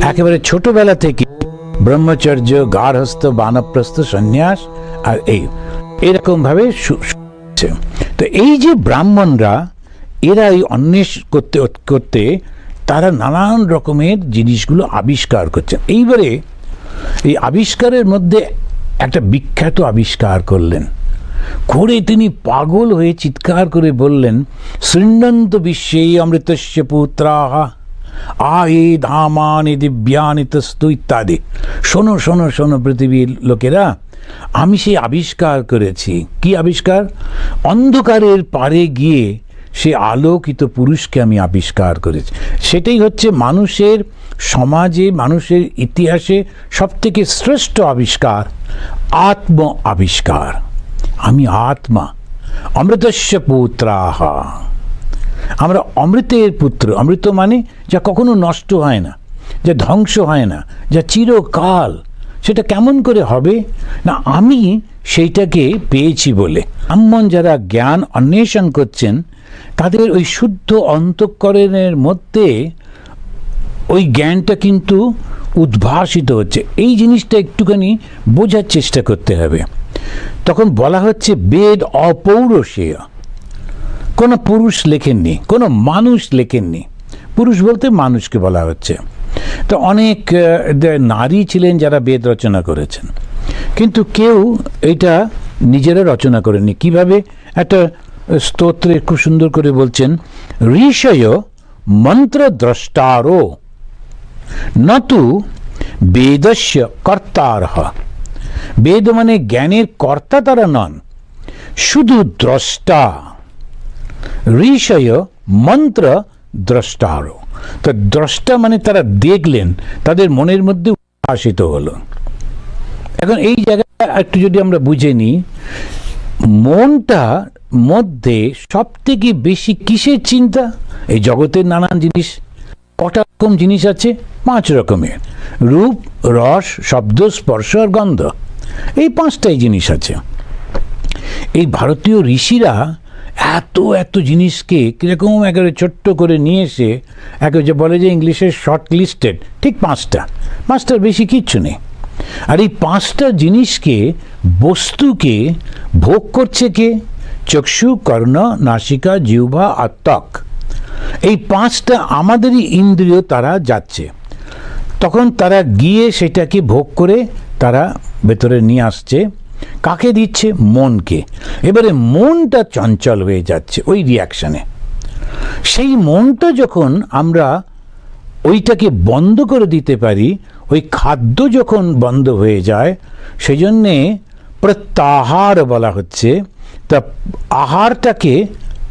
একেবারে ছোটবেলা থেকে ব্রহ্মচর্য গার্হস্থ বানপ্রস্থ, সন্ন্যাস আর এই এরকম ভাবে শু- শু- হচ্ছে। তো এই যে ব্রাহ্মণরা এরা এই অন্বেষ করতে করতে তারা নানান রকমের জিনিসগুলো আবিষ্কার করছেন এইবারে এই আবিষ্কারের মধ্যে একটা বিখ্যাত আবিষ্কার করলেন করে তিনি পাগল হয়ে চিৎকার করে বললেন শৃণ্ডন্ত বিশ্বে অমৃতস্য পুত্রাহা আয়ে ধামানি দিব্যানি তস্তু ইত্যাদি। শোনো শোনো শোনো পৃথিবীর লোকেরা, আমি সেই আবিষ্কার করেছি। কি আবিষ্কার? অন্ধকারের পারে গিয়ে সে আলোকিত পুরুষকে আমি আবিষ্কার করেছি। সেটাই হচ্ছে মানুষের সমাজে, মানুষের ইতিহাসে সবথেকে শ্রেষ্ঠ আবিষ্কার আত্ম আবিষ্কার আমি আত্মা, অমৃতস্য পুত্রাহা। আমরা অমৃতের পুত্র। অমৃত মানে যা কখনো নষ্ট হয় না, যা ধ্বংস হয় না, যা চিরকাল। সেটা কেমন করে হবে? না, আমি সেইটাকে পেয়েছি বলে। ব্রাহ্মণ যারা জ্ঞান অন্বেষণ করছেন, তাদের ওই শুদ্ধ অন্তঃকরণের মধ্যে ওই জ্ঞানটা কিন্তু উদ্ভাসিত হচ্ছে। এই জিনিসটা একটুখানি বোঝার চেষ্টা করতে হবে। তখন বলা হচ্ছে, বেদ অপৌরসেয় কোনো পুরুষ লেখেননি, কোনো মানুষ লেখেননি। পুরুষ বলতে মানুষকে বলা হচ্ছে। তো অনেক নারী ছিলেন যারা বেদ রচনা করেছেন। কিন্তু কেউ এটা নিজেরা রচনা করেননি। কীভাবে? একটা স্তোত্রে খুব সুন্দর করে বলছেন, ঋষয় মন্ত্রদ্রষ্টারো নতু বেদস্য কর্তারহ। বেদ মানে জ্ঞানের কর্তা তারা নন, শুধু দ্রষ্টা। ঋষয় মন্ত্র দ্রষ্টারো। তো দ্রষ্টা মানে তারা দেখলেন, তাদের মনের মধ্যে উদ্ভাসিত হলো। এখন এই জায়গায় একটু যদি আমরা বুঝে নিই, মনটা মধ্যে সব থেকে বেশি কিসের চিন্তা? এই জগতের নানান জিনিস, কটা রকম জিনিস আছে? পাঁচ রকমের। রূপ, রস, শব্দ, স্পর্শ আর গন্ধ। এই পাঁচটাই জিনিস আছে। এই ভারতীয় ঋষিরা এত এত জিনিসকে কীরকম একেবারে ছোট্ট করে নিয়ে এসে একে যে বলে যে ইংলিশের শর্ট লিস্টেড ঠিক পাঁচটা। পাঁচটার বেশি কিচ্ছু নেই। আর এই পাঁচটা জিনিসকে, বস্তুকে ভোগ করছে কে? চক্ষু, কর্ণ, নাসিকা, জিহ্বা, আর ত্বক। এই পাঁচটা আমাদেরই ইন্দ্রিয় তারা যাচ্ছে। তখন তারা গিয়ে সেটাকে ভোগ করে তারা ভেতরে নিয়ে আসছে। কাকে দিচ্ছে? মনকে। এবারে মনটা চঞ্চল হয়ে যাচ্ছে ওই রিয়াকশানে সেই মনটা যখন আমরা ওইটাকে বন্ধ করে দিতে পারি, ওই খাদ্য যখন বন্ধ হয়ে যায় সেই জন্যে প্রত্যাহার বলা হচ্ছে, তা আহারটাকে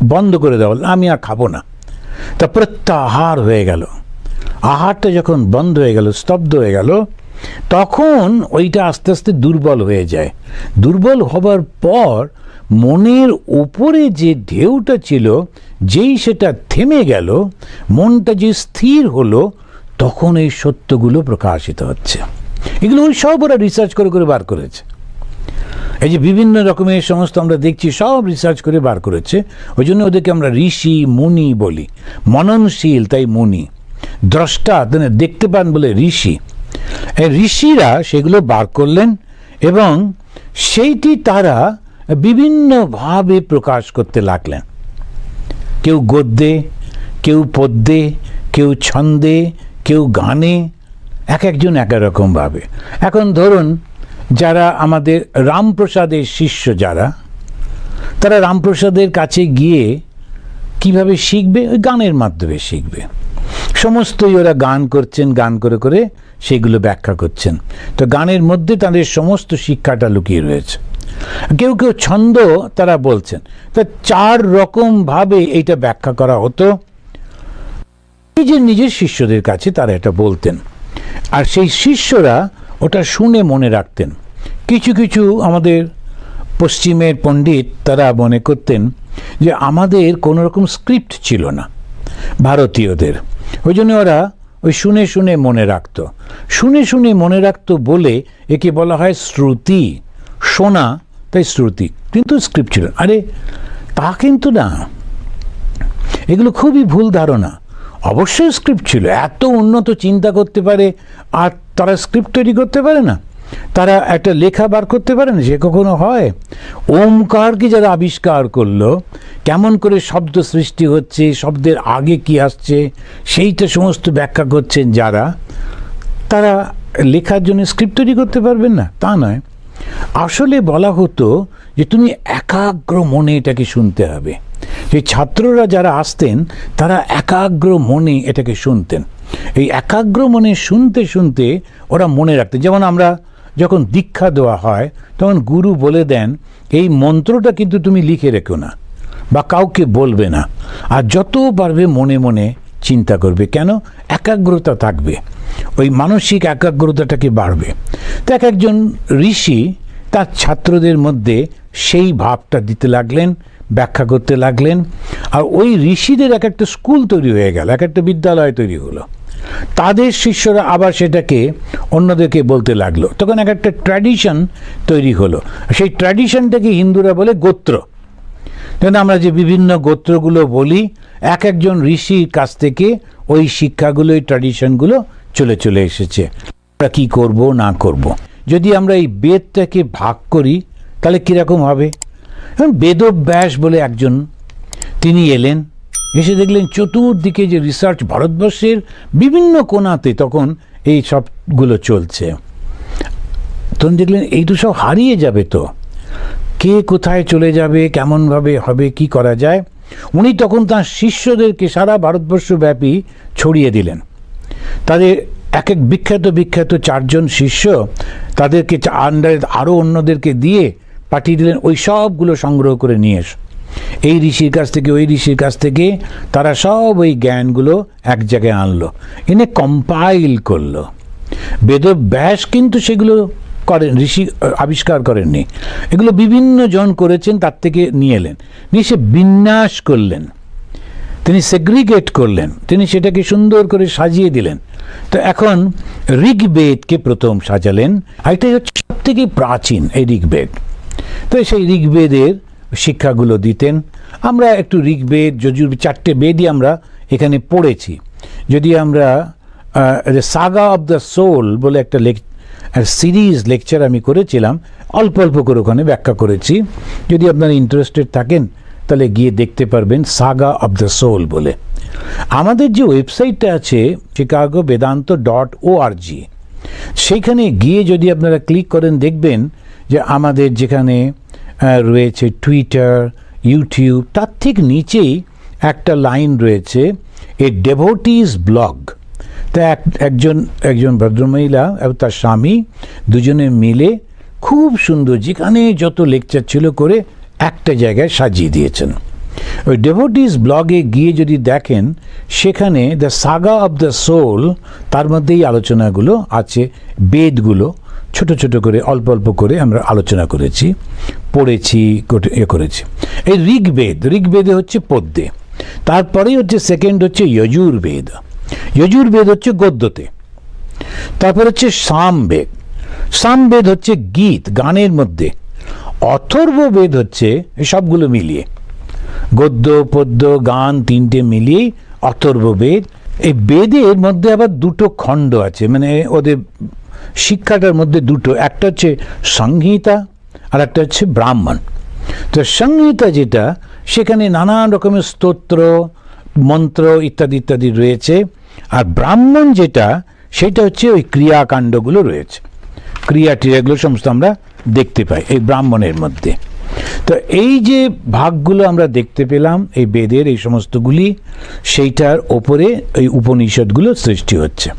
বন্ধ করে দেওয়া আমি আর খাব না। তা প্রত্যাহার হয়ে গেল। আহারটা যখন বন্ধ হয়ে গেল, স্তব্ধ হয়ে গেল তখন ওইটা আস্তে আস্তে দুর্বল হয়ে যায়। দুর্বল হবার পর মনের ওপরে যে ঢেউটা ছিল, যেই সেটা থেমে গেল, মনটা যে স্থির হলো, তখন এই সত্যগুলো প্রকাশিত হচ্ছে। এগুলো ওই সব ওরা রিসার্চ করে করে বার করেছে। এই যে বিভিন্ন রকমের সমস্ত আমরা দেখছি, সব রিসার্চ করে বার করেছে। ওই জন্য ওদেরকে আমরা ঋষি, মুনি বলি। মননশীল, তাই মুনি। দ্রষ্টা দেখতে পান বলে ঋষি। ঋষিরা সেগুলো বার করলেন এবং সেইটি তারা বিভিন্নভাবে প্রকাশ করতে লাগলেন। কেউ গদ্যে, কেউ পদ্যে, কেউ ছন্দে, কেউ গানে, এক একজন এক রকমভাবে। এখন ধরুন, যারা আমাদের রামপ্রসাদের শিষ্য যারা, তারা রামপ্রসাদের কাছে গিয়ে কীভাবে শিখবে? ওই গানের মাধ্যমে শিখবে। সমস্তই ওরা গান করছেন, গান করে করে সেগুলো ব্যাখ্যা করছেন। তো গানের মধ্যে তাদের সমস্ত শিক্ষাটা লুকিয়ে রয়েছে। কেউ কেউ ছন্দ তারা বলছেন, তা চার রকমভাবে এইটা ব্যাখ্যা করা হতো। নিজের নিজের শিষ্যদের কাছে তারা এটা বলতেন। আর সেই শিষ্যরা ওটা শুনে মনে রাখতেন। কিছু কিছু আমাদের পশ্চিমের পণ্ডিত তারা মনে করতেন যে আমাদের কোনো রকম স্ক্রিপ্ট ছিল না, ভারতীয়দের। ওই জন্য ওরা ওই শুনে শুনে মনে রাখত। শুনে শুনে মনে রাখত বলে একে বলা হয় শ্রুতি। শোনা তাই শ্রুতি। কিন্তু স্ক্রিপ্ট ছিল। আরে, তা কিন্তু না। এগুলো খুবই ভুল ধারণা। অবশ্যই স্ক্রিপ্ট ছিল। এত উন্নত চিন্তা করতে পারে আর তারা স্ক্রিপ্ট তৈরি করতে পারে না। তারা একটা লেখা বার করতে পারে না সে কখনো হয়। ওমকারকে যারা আবিষ্কার করল, কেমন করে শব্দ সৃষ্টি হচ্ছে, শব্দের আগে কি আসছে, সেইটা সমস্ত ব্যাখ্যা করছেন যারা, তারা লেখার জন্য স্ক্রিপ্ট তৈরি করতে পারবেন না, তা নয়। আসলে বলা হতো যে তুমি একাগ্র মনে এটাকে শুনতে হবে। যে ছাত্ররা যারা আসতেন, তারা একাগ্র মনে এটাকে শুনতেন। এই একাগ্র মনে শুনতে শুনতে ওরা মনে রাখতেন। যেমন আমরা যখন দীক্ষা দেওয়া হয়, তখন গুরু বলে দেন, এই মন্ত্রটা কিন্তু তুমি লিখে রেখো না বা কাউকে বলবে না। আর যত পারবে মনে মনে চিন্তা করবে। কেন? একাগ্রতা থাকবে। ওই মানসিক একাগ্রতাটাকে বাড়বে। তো এক একজন ঋষি তার ছাত্রদের মধ্যে সেই ভাবটা দিতে লাগলেন, ব্যাখ্যা করতে লাগলেন। আর ওই ঋষিদের এক একটা স্কুল তৈরি হয়ে গেল, এক একটা বিদ্যালয় তৈরি হলো। তাদের শিষ্যরা আবার সেটাকে অন্যদেরকে বলতে লাগল। তখন এক একটা ট্র্যাডিশন তৈরি হলো। সেই ট্র্যাডিশনটাকে হিন্দুরা বলে গোত্র। যেন আমরা যে বিভিন্ন গোত্রগুলো বলি, এক একজন ঋষির কাছ থেকে ওই শিক্ষাগুলো এই ট্র্যাডিশনগুলো চলে চলে এসেছে। আমরা কী করব, না করব। যদি আমরা এই বেদটাকে ভাগ করি, তাহলে কীরকম হবে? বেদব্যাস বলে একজন, তিনি এলেন। এসে দেখলেন চতুর্দিকে যে রিসার্চ ভারতবর্ষের বিভিন্ন কোণাতে তখন এই সবগুলো চলছে। তখন দেখলেন এই তো সব হারিয়ে যাবে তো। কে কোথায় চলে যাবে, কেমনভাবে হবে, কি করা যায়? উনি তখন তার শিষ্যদেরকে সারা ভারতবর্ষব্যাপী ছড়িয়ে দিলেন। তাদের এক এক বিখ্যাত বিখ্যাত চারজন শিষ্য তাদেরকে আন্ডারে আরও অন্যদেরকে দিয়ে পাঠিয়ে দিলেন, ওই সবগুলো সংগ্রহ করে নিয়ে এসো এই ঋষির কাছ থেকে, ওই ঋষির কাছ থেকে তারা সব ওই জ্ঞানগুলো এক জায়গায় আনলো। এনে কম্পাইল করল। বেদব্যাস কিন্তু সেগুলো করেন, ঋষি আবিষ্কার করেননি। এগুলো বিভিন্ন জন করেছেন, তার থেকে নিয়ে এলেন। নিয়ে সে বিন্যাস করলেন। তিনি সেগ্রিগেট করলেন। তিনি সেটাকে সুন্দর করে সাজিয়ে দিলেন। তো এখন ঋগ্বেদকে প্রথম সাজালেন, আর এটাই হচ্ছে সব থেকে প্রাচীন এই ঋগ্বেদ। তো সেই ঋগ্বেদের শিক্ষাগুলো দিতেন। আমরা একটু ঋগ্বেদ যজুর চারটে বেদই আমরা এখানে পড়েছি। যদি আমরা সাগা অব দ্য সোল বলে একটা লেক সিরিজ লেকচার আমি করেছিলাম, অল্প অল্প করে ওখানে ব্যাখ্যা করেছি। যদি আপনারা ইন্টারেস্টেড থাকেন, তাহলে গিয়ে দেখতে পারবেন সাগা অব দ্য সোল বলে। আমাদের যে ওয়েবসাইটটা আছে Chicago Vedanta dot O R G সেইখানে গিয়ে যদি আপনারা ক্লিক করেন, দেখবেন যে আমাদের যেখানে রয়েছে টুইটার ইউটিউব তার ঠিক নিচেই একটা লাইন রয়েছে, এ ডেভোটিস ব্লগ তা এক, একজন একজন ভদ্রমহিলা এবং তার স্বামী দুজনে মিলে খুব সুন্দর যেখানে যত লেকচার ছিল করে একটা জায়গায় সাজিয়ে দিয়েছেন। ওই ডেভোটিস ব্লগে গিয়ে যদি দেখেন, সেখানে the Saga of the Soul তার মধ্যেই আলোচনাগুলো আছে, বেদগুলো ছোট ছোট করে, অল্প অল্প করে আমরা আলোচনা করেছি, পড়েছি এ করেছি। এই ঋগ্বেদ, ঋগ্বেদে হচ্ছে পদ্যে, তারপরেই হচ্ছে সেকেন্ড হচ্ছে যজুর্বেদ। যজুর্বেদ হচ্ছে গদ্যতে, তারপর হচ্ছে সামবেদ। সামবেদ হচ্ছে গীত, গানের মধ্যে। অথর্ব বেদ হচ্ছে সবগুলো মিলিয়ে, গদ্য, পদ্য, গান তিনটে মিলিয়েই অথর্ব বেদ এই বেদের মধ্যে আবার দুটো খণ্ড আছে মানে ওদের শিক্ষাটার মধ্যে দুটো, একটা হচ্ছে সংহিতা আর একটা হচ্ছে ব্রাহ্মণ। তো সংহিতা যেটা, সেখানে নানান রকমের স্তোত্র, মন্ত্র ইত্যাদি ইত্যাদি রয়েছে। আর ব্রাহ্মণ যেটা, সেটা হচ্ছে ওই ক্রিয়াকাণ্ডগুলো রয়েছে। ক্রিয়া টিয়াগুলো সমস্ত আমরা দেখতে পাই এই ব্রাহ্মণের মধ্যে। তো এই যে ভাগগুলো আমরা দেখতে পেলাম, এই বেদের এই সমস্তগুলি, সেইটার ওপরে এই উপনিষদগুলো সৃষ্টি হচ্ছে।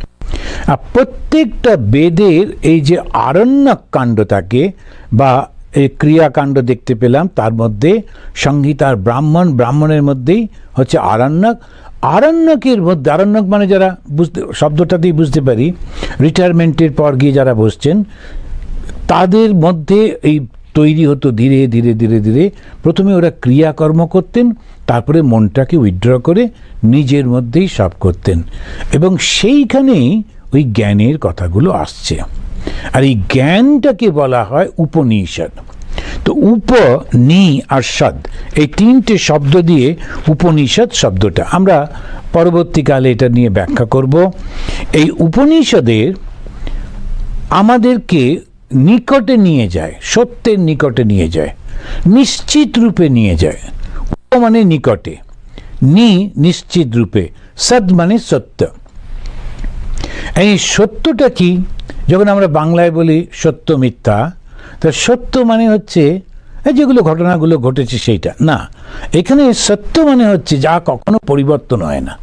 প্রত্যেকটা বেদের এই যে আরণ্যক কাণ্ড থাকে বা এই ক্রিয়াকাণ্ড দেখতে পেলাম, তার মধ্যে সংহিতার ব্রাহ্মণ, ব্রাহ্মণের মধ্যেই হচ্ছে আরণ্যক। আরণ্যকের মধ্যে, আরণ্যক মানে যারা বুঝতে, শব্দটা শব্দটাতেই বুঝতে পারি, রিটায়ারমেন্টের পর গিয়ে যারা বসছেন, তাদের মধ্যে এই তৈরি হতো ধীরে ধীরে ধীরে ধীরে। প্রথমে ওরা ক্রিয়াকর্ম করতেন তারপরে মনটাকে উইথড্র করে নিজের মধ্যেই সব করতেন। এবং সেইখানেই ওই জ্ঞানের কথাগুলো আসছে। আর এই জ্ঞানটাকে বলা হয় উপনিষদ। তো উপ, নি আর সদ এই তিনটে শব্দ দিয়ে উপনিষদ শব্দটা। আমরা পরবর্তীকালে এটা নিয়ে ব্যাখ্যা করব। এই উপনিষদের আমাদেরকে নিকটে নিয়ে যায়, সত্যের নিকটে নিয়ে যায়, নিশ্চিত রূপে নিয়ে যায়। মানে নিকটে, নি নিশ্চিত রূপে সদ মানে সত্য। এই সত্যটা কি? যখন আমরা বাংলায় বলি সত্য মিথ্যা, তা সত্য মানে হচ্ছে যেগুলো ঘটনাগুলো ঘটেছে সেইটা। না, এখানে সত্য মানে হচ্ছে যা কখনো পরিবর্তন হয় না।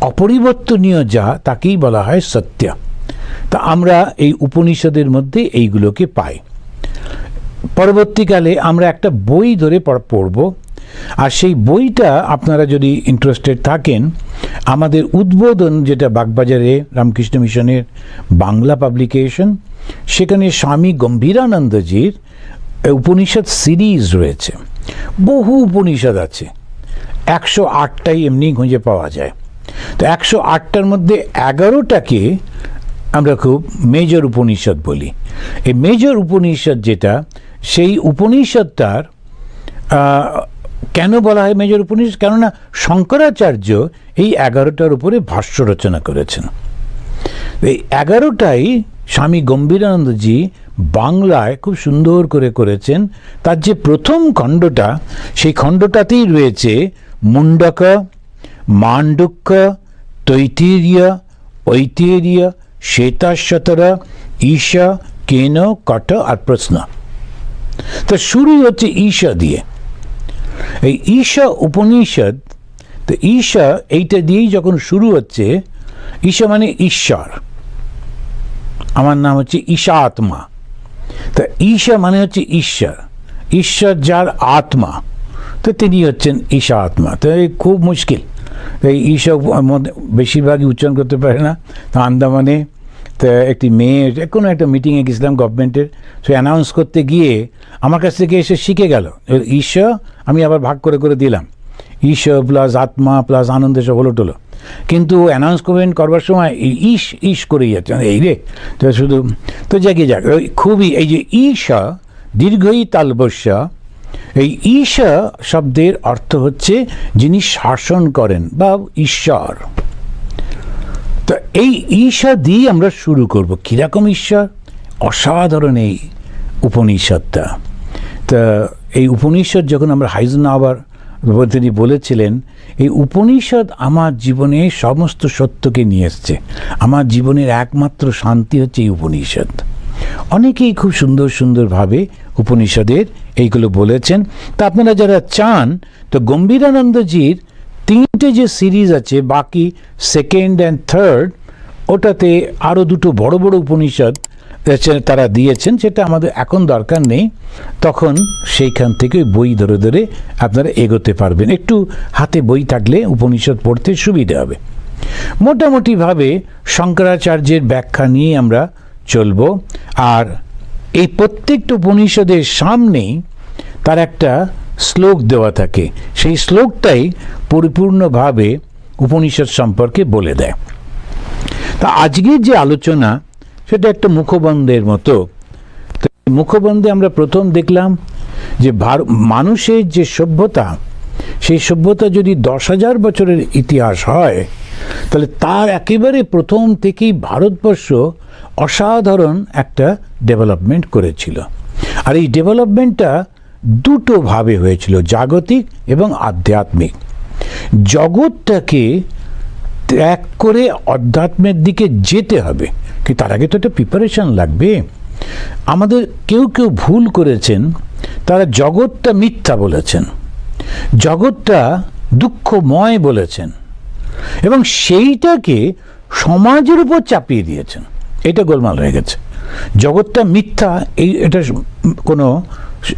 অপরিবর্তনীয় যা, তাকেই বলা হয় সত্য। তা আমরা এই উপনিষদের মধ্যে এইগুলোকে পাই। পরবর্তীকালে আমরা একটা বই ধরে পড়- পড়ব আর সেই বইটা আপনারা যদি ইন্টারেস্টেড থাকেন, আমাদের উদ্বোধন যেটা বাগবাজারে রামকৃষ্ণ মিশনের বাংলা পাবলিকেশন সেখানে স্বামী গম্ভীরানন্দজির উপনিষদ সিরিজ রয়েছে। বহু উপনিষদ আছে। একশো আটটাই এমনি খুঁজে পাওয়া যায়। তো একশো আটটার মধ্যে এগারোটাকে আমরা খুব মেজর উপনিষদ বলি। এই মেজর উপনিষদ যেটা, সেই উপনিষদটার কেন বলা হয় মেজর উপনিষদ? কেননা শঙ্করাচার্য এই এগারোটার উপরে ভাষ্য রচনা করেছেন। এই এগারোটাই স্বামী গম্ভীরানন্দজি বাংলায় খুব সুন্দর করে করেছেন। তার যে প্রথম খণ্ডটা, সেই খণ্ডটাতেই রয়েছে মুন্ডক মান্ডুক্য তৈতিরিয় ঐতিহ্য শ্বেতাশ্বতর, ঈশা, কেন, কট আর প্রশ্ন। তো শুরুই হচ্ছে ঈশা দিয়ে। এই ঈশা উপনিষদ, তো ঈশা এইটা দিয়েই যখন শুরু হচ্ছে, ঈশা মানে ঈশ্বর। আমার নাম হচ্ছে ঈশা আত্মা। তা ঈশা মানে হচ্ছে ঈশ্বর। ঈশ্বর যার আত্মা। তো তিনি হচ্ছেন ঈশা আত্মা। তো এই খুব মুশকিল। এই ঈশা বেশিরভাগই উচ্চারণ করতে পারে না। তো আন্দামানে তো একটি মেয়ে যে কোনো একটা মিটিংয়ে গেছিলাম গভর্নমেন্টের সে অ্যানাউন্স করতে গিয়ে আমার কাছ থেকে এসে শিখে গেল। ঈশ্বর আমি আবার ভাগ করে করে দিলাম। ঈশ্বর প্লাস আত্মা প্লাস আনন্দ সব হলো টলো কিন্তু অ্যানাউন্স অ্যানাউন্সমেন্ট করবার সময় ইস ইস করেই যাচ্ছে। মানে এই রে, তো শুধু, তো যাক ওই খুবই, এই যে ঈশা, দীর্ঘই তালবস্যা এই ঈশা শব্দের অর্থ হচ্ছে যিনি শাসন করেন বা ঈশ্বর। তো এই ঈশা দিয়ে আমরা শুরু করব। কীরকম ঈশ্বর অসাধারণ এই উপনিষদটা। তা এই উপনিষদ যখন আমরা হাইজন আবার তিনি বলেছিলেন, এই উপনিষদ আমার জীবনে সমস্ত সত্যকে নিয়ে এসছে। আমার জীবনের একমাত্র শান্তি হচ্ছে এই উপনিষদ। অনেকেই খুব সুন্দর সুন্দরভাবে উপনিষদের এইগুলো বলেছেন। তা আপনারা যারা চান, তো গম্ভীরানন্দজির তিনটে যে সিরিজ আছে, বাকি সেকেন্ড অ্যান্ড থার্ড ওটাতে আরও দুটো বড় বড় উপনিষদ তারা দিয়েছেন, সেটা আমাদের এখন দরকার নেই। তখন সেইখান থেকে বই ধরে ধরে আপনারা এগোতে পারবেন। একটু হাতে বই থাকলে উপনিষদ পড়তে সুবিধা হবে। মোটামুটিভাবে শঙ্করাচার্যের ব্যাখ্যা নিয়ে আমরা চলব। আর এই প্রত্যেকটা উপনিষদের সামনেই তার একটা শ্লোক দেওয়া থাকে। সেই শ্লোকটাই পরিপূর্ণভাবে উপনিষদ সম্পর্কে বলে দেয়। তা আজকের যে আলোচনা, সেটা একটা মুখবন্ধের মতো। মুখবন্ধে আমরা প্রথম দেখলাম যে ভার- মানুষের যে সভ্যতা, সেই সভ্যতা যদি দশ হাজার বছরের ইতিহাস হয়, তাহলে তার একেবারে প্রথম থেকেই ভারতবর্ষ অসাধারণ একটা ডেভেলপমেন্ট করেছিল। আর এই ডেভেলপমেন্টটা দুটো ভাবে হয়েছিল, জাগতিক এবং আধ্যাত্মিক। জগৎটাকে ত্যাগ করে অধ্যাত্মের দিকে যেতে হবে। কি তার আগে তো একটা প্রিপারেশন লাগবে? আমাদের কেউ কেউ ভুল করেছেন, তারা জগৎটা মিথ্যা বলেছেন, জগৎটা দুঃখময় বলেছেন এবং সেইটাকে সমাজের উপর চাপিয়ে দিয়েছেন। এটা গোলমাল হয়ে গেছে। জগৎটা মিথ্যা, এই এটা কোনো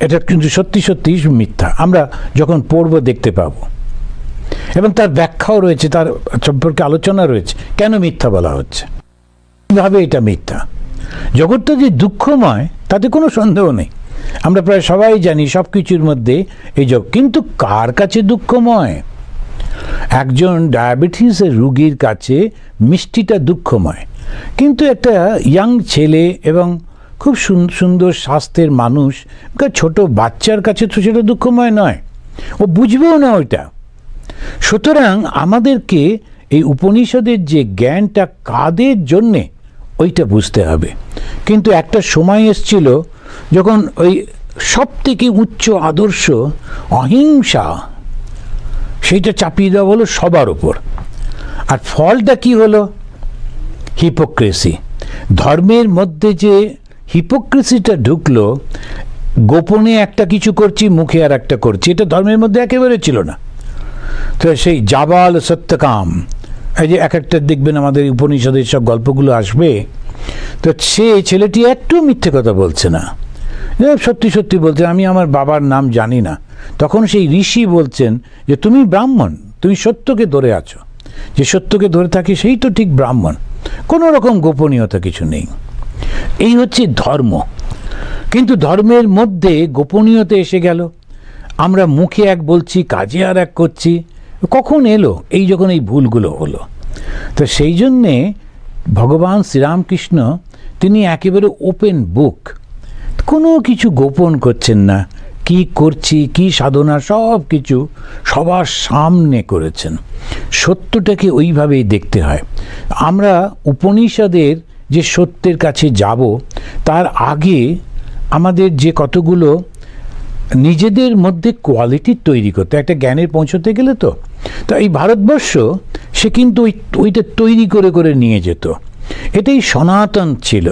এটা কিন্তু সত্যি সত্যি মিথ্যা। আমরা যখন পড়ব, দেখতে পাবো। এবং তার ব্যাখ্যাও রয়েছে, তার সম্পর্কে আলোচনা রয়েছে। কেন মিথ্যা বলা হচ্ছে? কীভাবে এটা মিথ্যা? জগৎটা যে দুঃখময়, তাতে কোনো সন্দেহ নেই। আমরা প্রায় সবাই জানি সব কিছুর মধ্যে এই জগ, কিন্তু কার কাছে দুঃখময়? একজন ডায়াবেটিসের রুগীর কাছে মিষ্টিটা দুঃখময়। কিন্তু একটা ইয়াং ছেলে এবং খুব সুন- সুন্দর স্বাস্থ্যের মানুষ। ছোট বাচ্চার কাছে তো সেটা দুঃখময় নয়। ও বুঝবেও না ওইটা। সুতরাং আমাদেরকে এই উপনিষদের যে জ্ঞানটা কাদের জন্যে, ওইটা বুঝতে হবে। কিন্তু একটা সময় এসছিল যখন ওই সব থেকে উচ্চ আদর্শ অহিংসা, সেইটা চাপিয়ে দেওয়া হলো সবার ওপর আর ফলটা কি হলো? হিপোক্রেসি। ধর্মের মধ্যে যে হিপোক্রেসিটা ঢুকলো, গোপনে একটা কিছু করছি, মুখে আর একটা করছি। এটা ধর্মের মধ্যে একেবারে ছিল না। তো সেই জাবাল সত্যকাম, এই যে এক একটা দেখবেন আমাদের উপনিষদের সব গল্পগুলো আসবে, তো সে ছেলেটি একটু মিথ্যে কথা বলছে না। সত্যি সত্যি বলছে, আমি আমার বাবার নাম জানি না। তখন সেই ঋষি বলছেন যে, তুমি ব্রাহ্মণ, তুমি সত্যকে ধরে আছো। যে সত্যকে ধরে থাকি, সেই তো ঠিক ব্রাহ্মণ। কোনো রকম গোপনীয়তা কিছু নেই। এই হচ্ছে ধর্ম। কিন্তু ধর্মের মধ্যে গোপনীয়তা এসে গেল। আমরা মুখে এক বলছি, কাজে আর এক করছি। কখন এলো? এই যখন এই ভুলগুলো হলো। তো সেই জন্যে ভগবান শ্রীরামকৃষ্ণ, তিনি একেবারে ওপেন বুক। কোনো কিছু গোপন করছেন না। কি করছি, কি সাধনা, সব কিছু সবার সামনে করেছেন। সত্যটাকে ওইভাবেই দেখতে হয়। আমরা উপনিষদের যে সত্যের কাছে যাব, তার আগে আমাদের যে কতগুলো নিজেদের মধ্যে কোয়ালিটি তৈরি করতে, একটা জ্ঞানের পৌঁছতে গেলে তো। তো এই ভারতবর্ষ, সে কিন্তু ওই, ওইটা তৈরি করে করে নিয়ে যেত। এটাই সনাতন ছিল।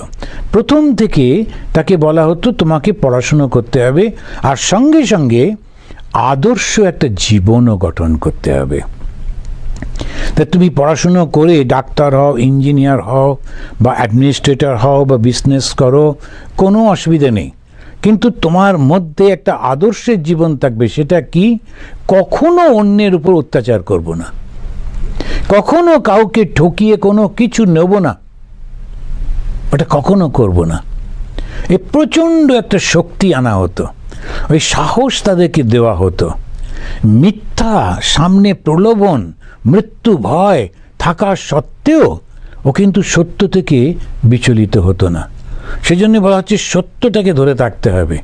প্রথম থেকে তাকে বলা হতো, তোমাকে পড়াশুনো করতে হবে, আর সঙ্গে সঙ্গে আদর্শ একটা জীবনও গঠন করতে হবে। তা তুমি পড়াশুনো করে ডাক্তার হও, ইঞ্জিনিয়ার হও, বা অ্যাডমিনিস্ট্রেটর হও, বা বিজনেস করো, কোনো অসুবিধা নেই। কিন্তু তোমার মধ্যে একটা আদর্শের জীবন থাকবে, সেটা কি? কখনো অন্যের উপর অত্যাচার করব না। কখনো কাউকে ঠকিয়ে কোনো কিছু নেব না। ওটা কখনো করব না। এ প্রচণ্ড একটা শক্তি আনা হতো। ওই সাহস তাদেরকে দেওয়া হতো। মিথ্যা, সামনে প্রলোভন মৃত্যু ভয় থাকা সত্ত্বেও ও কিন্তু সত্য থেকে বিচলিত হতো না। সেজন্য বলা হচ্ছে সত্যটাকে ধরে থাকতে হবে।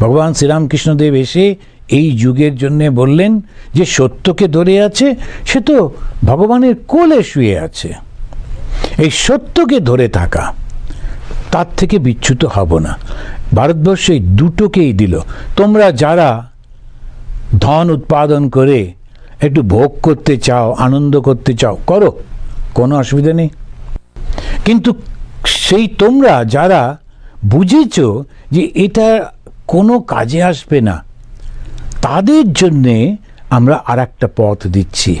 ভগবান শ্রীরামকৃষ্ণদেব এসে এই যুগের জন্য বললেন যে সত্যকে ধরে আছে, সে তো ভগবানের কোলে শুয়ে আছে। এই সত্যকে ধরে থাকা, তার থেকে বিচ্যুত হব না। ভারতবর্ষ এই দুটোকেই দিল। তোমরা যারা ধন উৎপাদন করে একটু ভোগ করতে চাও, আনন্দ করতে চাও, করো, কোনো অসুবিধা নেই। কিন্তু সেই তোমরা যারা বুঝেছ যে এটা কোনো কাজে আসবে না, তাদের জন্যে আমরা আর একটা পথ দিচ্ছি।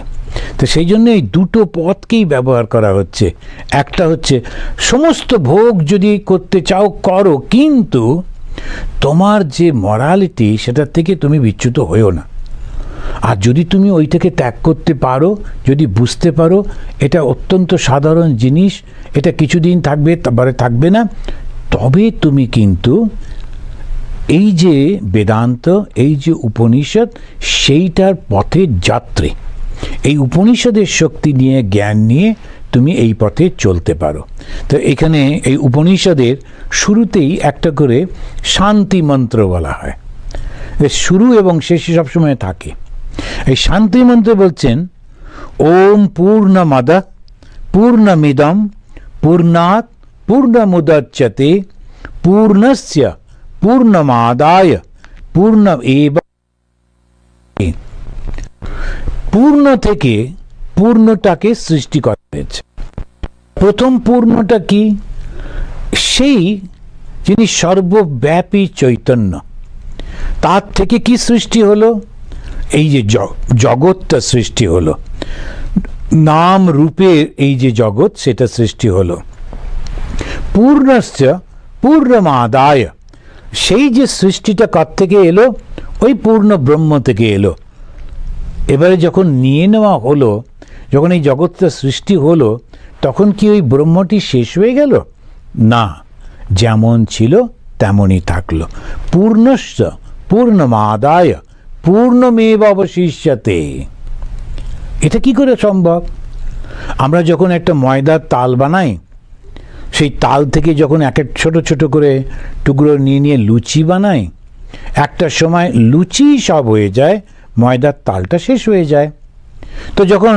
তো সেই জন্য এই দুটো পথকেই ব্যবহার করা হচ্ছে। একটা হচ্ছে, সমস্ত ভোগ যদি করতে চাও, করো, কিন্তু তোমার যে মরালিটি সেটার থেকে তুমি বিচ্যুত হয়েও না। আর যদি তুমি ওইটাকে ত্যাগ করতে পারো, যদি বুঝতে পারো, এটা অত্যন্ত সাধারণ জিনিস, এটা কিছুদিন থাকবে, তারপরে থাকবে না, তবে তুমি কিন্তু এই যে বেদান্ত, এই যে উপনিষদ, সেইটার পথের যাত্রী। এই উপনিষদের শক্তি নিয়ে, জ্ঞান নিয়ে তুমি এই পথে চলতে পারো। তো এখানে এই উপনিষদের শুরুতেই একটা করে শান্তি মন্ত্র বলা হয়। শুরু এবং শেষে সবসময় থাকে। এই শান্তি মন্ত্রে বলছেন, ওম পূর্ণমদ, পূর্ণমিদম, পূর্ণাৎ পূর্ণমুদচ্যতে পূর্ণস্য, পূর্ণমাদায় পূর্ণ এব পূর্ণ থেকে পূর্ণটাকে সৃষ্টি করা হয়েছে। প্রথম পূর্ণটা কি? সেই যিনি সর্বব্যাপী চৈতন্য। তার থেকে কি সৃষ্টি হলো? এই যে জগৎটা সৃষ্টি হলো, নাম রূপের এই যে জগৎ সেটা সৃষ্টি হলো। পূর্ণশ্চ, পূর্ণমাদায়, সেই যে সৃষ্টিটা কার থেকে এলো? ওই পূর্ণ ব্রহ্ম থেকে এলো। এবারে যখন নিয়ে নেওয়া হলো, যখন এই জগৎটা সৃষ্টি হলো, তখন কি ওই ব্রহ্মটি শেষ হয়ে গেল? না, যেমন ছিল তেমনই থাকল। পূর্ণশ্চ, পূর্ণমাদায় পূর্ণমেব অবশিষ্যতে। এটা কি করে সম্ভব? আমরা যখন একটা ময়দার তাল বানাই, সেই তাল থেকে যখন এক এক ছোট ছোট করে টুকরো নিয়ে নিয়ে লুচি বানাই, একটা সময় লুচি সব হয়ে যায়, ময়দার তালটা শেষ হয়ে যায়। তো যখন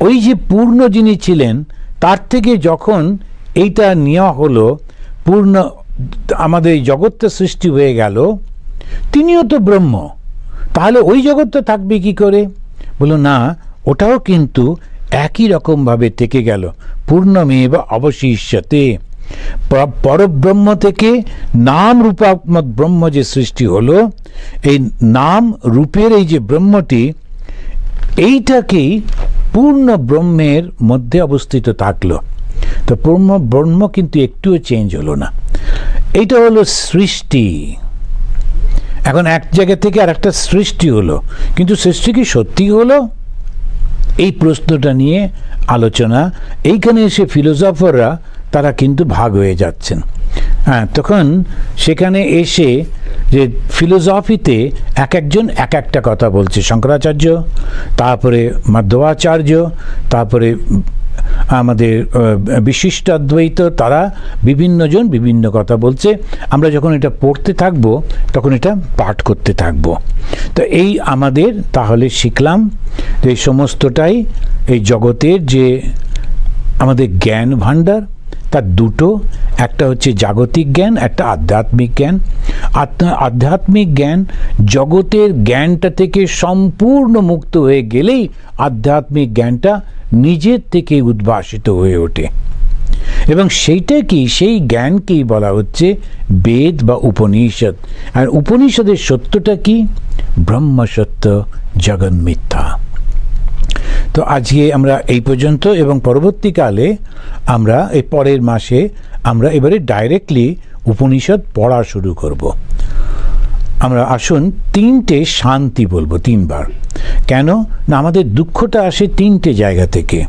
ওই যে পূর্ণ যিনি ছিলেন, তার থেকে যখন এইটা নেওয়া হলো, পূর্ণ আমাদের জগৎটা সৃষ্টি হয়ে গেল, তিনিও তো ব্রহ্ম। তাহলে ওই জগৎ তো থাকবে কি করে? বলো না, ওটাও কিন্তু একই রকমভাবে থেকে গেল। পূর্ণমেব অবশিষ্যতে। পরব্রহ্ম থেকে নাম রূপাত্মক ব্রহ্ম যে সৃষ্টি হলো, এই নাম রূপের এই যে ব্রহ্মটি, এইটাকেই পূর্ণ ব্রহ্মের মধ্যে অবস্থিত থাকল। তো ব্রহ্ম ব্রহ্ম কিন্তু একটুও চেঞ্জ হলো না। এইটা হলো সৃষ্টি। এখন এক জায়গা থেকে আর একটা সৃষ্টি হলো। কিন্তু সৃষ্টি কি সত্যি হলো? এই প্রশ্নটা নিয়ে আলোচনা। এইখানে এসে ফিলোসফাররা, তারা কিন্তু ভাগ হয়ে যাচ্ছেন। হ্যাঁ তখন সেখানে এসে যে ফিলোসফিতে এক একজন এক একটা কথা বলছে। শঙ্করাচার্য, তারপরে মাধ্যবাচার্য তারপরে আমাদের বিশিষ্ট অদ্বৈত, তারা বিভিন্নজন বিভিন্ন কথা বলছে। আমরা যখন এটা পড়তে থাকব, তখন এটা পাঠ করতে থাকব। তো এই আমাদের তাহলে শিখলাম এই সমস্তটাই এই জগতের যে আমাদের জ্ঞান ভাণ্ডার, তার দুটো। একটা হচ্ছে জাগতিক জ্ঞান, একটা আধ্যাত্মিক জ্ঞান। আধ্যাত্মিক জ্ঞান জগতের জ্ঞানটা থেকে সম্পূর্ণ মুক্ত হয়ে গেলেই আধ্যাত্মিক জ্ঞানটা নিজের থেকে উদ্ভাসিত হয়ে ওঠে। এবং সেইটা কি? সেই জ্ঞানকেই বলা হচ্ছে? বেদ বা উপনিষদ। আর উপনিষদের সত্যটা কি? ব্রহ্ম সত্য জগন মিথ্যা। তো আজকে আমরা এই পর্যন্ত এবং পরবর্তীকালে আমরা এই পরের মাসে আমরা এবারে ডাইরেক্টলি উপনিষদ পড়া শুরু করব। আমরা আসুন তিনটে শান্তি বলব, তিনবার। কেন? না, আমাদের দুঃখটা আসে তিনটে জায়গা থেকে।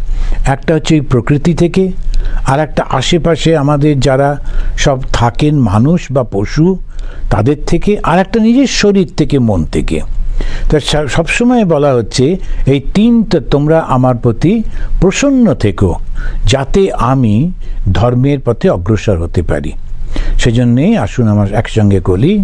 একটা হচ্ছে এই প্রকৃতি থেকে, আর একটা আশেপাশে আমাদের যারা সব থাকেন মানুষ বা পশু, তাদের থেকে, আর একটা নিজের শরীর থেকে, মন থেকে। তা সবসময় বলা হচ্ছে, এই তিনটা তোমরা আমার প্রতি প্রসন্ন থেকো, যাতে আমি ধর্মের পথে অগ্রসর হতে পারি। সেজন্যেই আসুন আমার একসঙ্গে করি